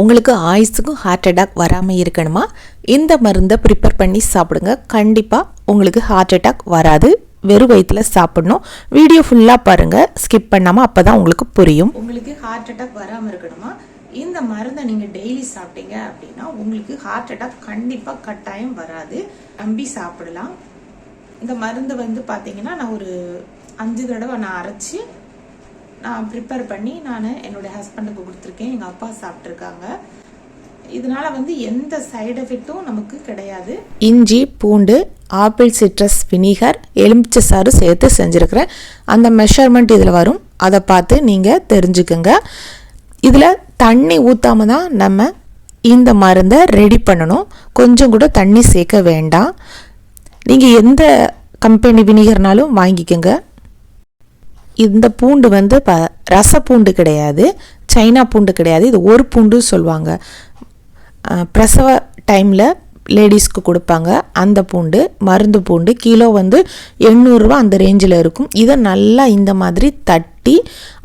உங்களுக்கு ஆயுஸுக்கும் heart attack வராமல் இருக்கணுமா? இந்த மருந்தை ப்ரிப்பேர் பண்ணி சாப்பிடுங்க. கண்டிப்பாக உங்களுக்கு ஹார்ட் அட்டாக் வராது. வெறும் வயிற்றுல சாப்பிடணும். வீடியோ ஃபுல்லாக பாருங்கள் ஸ்கிப் பண்ணாமல் அப்போ தான் உங்களுக்கு புரியும். உங்களுக்கு ஹார்ட் அட்டாக் வராமல் இருக்கணுமா? இந்த மருந்தை நீங்கள் டெய்லி சாப்பிட்டீங்க அப்படின்னா உங்களுக்கு ஹார்ட் அட்டாக் கண்டிப்பாக கட்டாயம் வராது. நம்பி சாப்பிடலாம். இந்த மருந்து வந்து பார்த்தீங்கன்னா நான் ஒரு அஞ்சு தடவை நான் அரைச்சி நான் ப்ரிப்பேர் பண்ணி நான் என்னுடைய ஹஸ்பண்டுக்கு கொடுத்துருக்கேன். எங்கள் அப்பா சாப்பிட்ருக்காங்க இதனால வந்து எந்த சைடு எஃபெக்ட்டும் நமக்கு கிடையாது. இஞ்சி பூண்டு ஆப்பிள் சிட்ரஸ் வினிகர் எலுமிச்சை சாறு சேர்த்து செஞ்சுருக்கிறேன் அந்த மெஷர்மெண்ட் இதில் வரும். அதை பார்த்து நீங்கள் தெரிஞ்சுக்குங்க. இதில் தண்ணி ஊற்றாம தான் நம்ம இந்த மருந்தை ரெடி பண்ணணும். கொஞ்சம் கூட தண்ணி சேர்க்க வேண்டாம். நீங்கள் எந்த கம்பெனி வினிகர்னாலும் வாங்கிக்கோங்க. இந்த பூண்டு வந்து ப ரச பூண்டு கிடையாது. சைனா பூண்டு கிடையாது. இது ஒரு பூண்டு சொல்லுவாங்க. பிரசவ டைமில் லேடிஸ்க்கு கொடுப்பாங்க. அந்த பூண்டு மருந்து பூண்டு கிலோ வந்து எண்ணூறுரூவா அந்த ரேஞ்சில் இருக்கும். இதை நல்லா இந்த மாதிரி தட்டி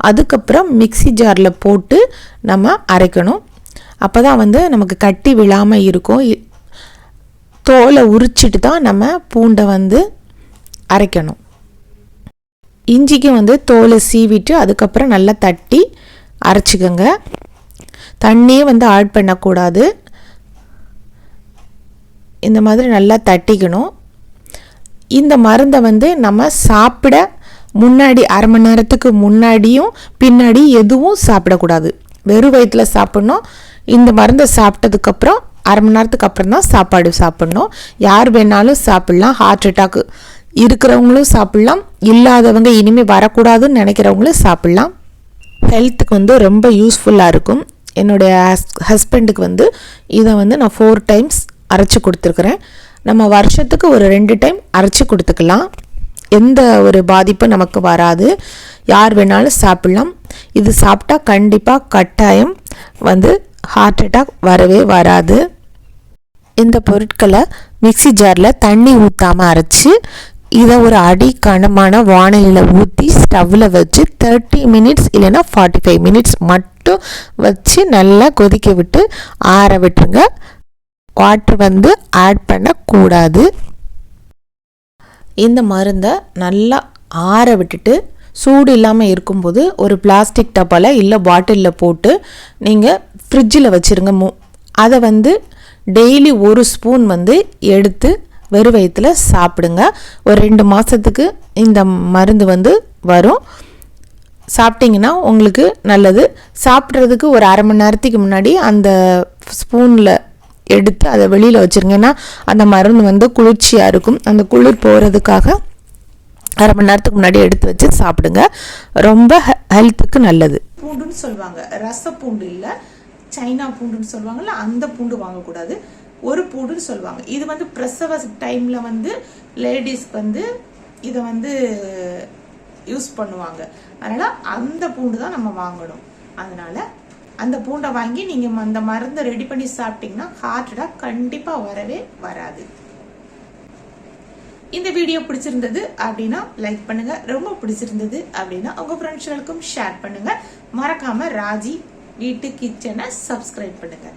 அதுக்கப்புறம் மிக்ஸி ஜாரில் போட்டு நம்ம அரைக்கணும். அப்போ தான் வந்து நமக்கு கட்டி விழாமல் இருக்கும். தோலை உரிச்சிட்டு தான் நம்ம பூண்டை வந்து அரைக்கணும். இஞ்சிக்கு வந்து தோலை சீவிட்டு அதுக்கப்புறம் நல்லா தட்டி அரைச்சிக்கோங்க. தண்ணியே வந்து ஆட் பண்ணக்கூடாது. இந்த மாதிரி நல்லா தட்டிக்கணும். இந்த மருந்தை வந்து நம்ம சாப்பிட முன்னாடி அரை மணி நேரத்துக்கு முன்னாடியும் பின்னாடி எதுவும் சாப்பிடக்கூடாது. வெறும் வயிற்றில் சாப்பிட்ணும். இந்த மருந்தை சாப்பிட்டதுக்கப்புறம் அரை மணி நேரத்துக்கு அப்புறம் தான் சாப்பாடு சாப்பிட்ணும். யார் வேணாலும் சாப்பிட்லாம். ஹார்ட் அட்டாக்கு இருக்கிறவங்களும் சாப்பிட்லாம் இல்லாதவங்க இனிமேல் வரக்கூடாதுன்னு நினைக்கிறவங்களும் சாப்பிட்லாம். ஹெல்த்துக்கு வந்து ரொம்ப யூஸ்ஃபுல்லாக இருக்கும். என்னுடைய ஹஸ் ஹஸ்பண்டுக்கு வந்து இதை வந்து நான் ஃபோர் டைம்ஸ் அரைச்சி கொடுத்துருக்குறேன். நம்ம வருஷத்துக்கு ஒரு ரெண்டு டைம் அரைச்சி கொடுத்துக்கலாம். எந்த ஒரு பாதிப்பும் நமக்கு வராது. யார் வேணாலும் சாப்பிட்லாம். இது சாப்பிட்டா கண்டிப்பாக கட்டாயம் வந்து ஹார்ட் அட்டாக் வரவே வராது. இந்த பொருட்களை மிக்சி ஜாரில் தண்ணி ஊற்றாமல் அரைச்சி இதை ஒரு அடி கனமான வானலியில் ஊற்றி ஸ்டவ்வில் வச்சு தேர்ட்டி மினிட்ஸ் இல்லைன்னா ஃபார்ட்டி ஃபைவ் மினிட்ஸ் மட்டும் வச்சு நல்லா கொதிக்க விட்டு ஆற விட்டுருங்க. வாட்டர் வந்து ஆட் பண்ணக்கூடாது. இந்த மருந்தை நல்லா ஆற விட்டுட்டு சூடு இல்லாமல் இருக்கும்போது ஒரு பிளாஸ்டிக் டப்பாவில் இல்லை பாட்டிலில் போட்டு நீங்கள் ஃப்ரிட்ஜில் வச்சுருங்க. மு அதை வந்து டெய்லி ஒரு ஸ்பூன் வந்து எடுத்து வெறும் வயிற்றுல சாப்பிடுங்க. ஒரு ரெண்டு மாதத்துக்கு இந்த மருந்து வந்து வரும். சாப்பிட்டிங்கன்னா உங்களுக்கு நல்லது. சாப்பிட்றதுக்கு ஒரு அரை மணி நேரத்துக்கு முன்னாடி அந்த ஸ்பூனில் எடுத்து அதை வெளியில் வச்சுருங்க. ஏன்னா அந்த மருந்து வந்து குளிர்ச்சியாக இருக்கும். அந்த குளிர் போகிறதுக்காக அரை மணி நேரத்துக்கு முன்னாடி எடுத்து வச்சு சாப்பிடுங்க. ரொம்ப ஹெல்த்துக்கு நல்லது. பூண்டுன்னு சொல்லுவாங்க. ரச பூண்டு இல்லை சைனா பூண்டுன்னு சொல்லுவாங்கல்ல அந்த பூண்டு வாங்கக்கூடாது. ஒரு பூடுன்னு சொல்லுவாங்க. இது வந்து பிரசவ டைம்ல வந்து லேடிஸ்க்கு வந்து இதை வந்து யூஸ் பண்ணுவாங்க. அதனால அந்த பூண்டு தான் நம்ம வாங்கணும். அதனால அந்த பூண்டை வாங்கி நீங்க அந்த மருந்தை ரெடி பண்ணி சாப்பிட்டீங்கன்னா ஹார்ட் அட்டாக் கண்டிப்பா வரவே வராது. இந்த வீடியோ பிடிச்சிருந்தது அப்படின்னா லைக் பண்ணுங்க. ரொம்ப பிடிச்சிருந்தது அப்படின்னா உங்க ஃப்ரெண்ட்ஸ்களுக்கும் ஷேர் பண்ணுங்க. மறக்காம ராஜி வீட்டு கிச்சனை சப்ஸ்கிரைப் பண்ணுங்க.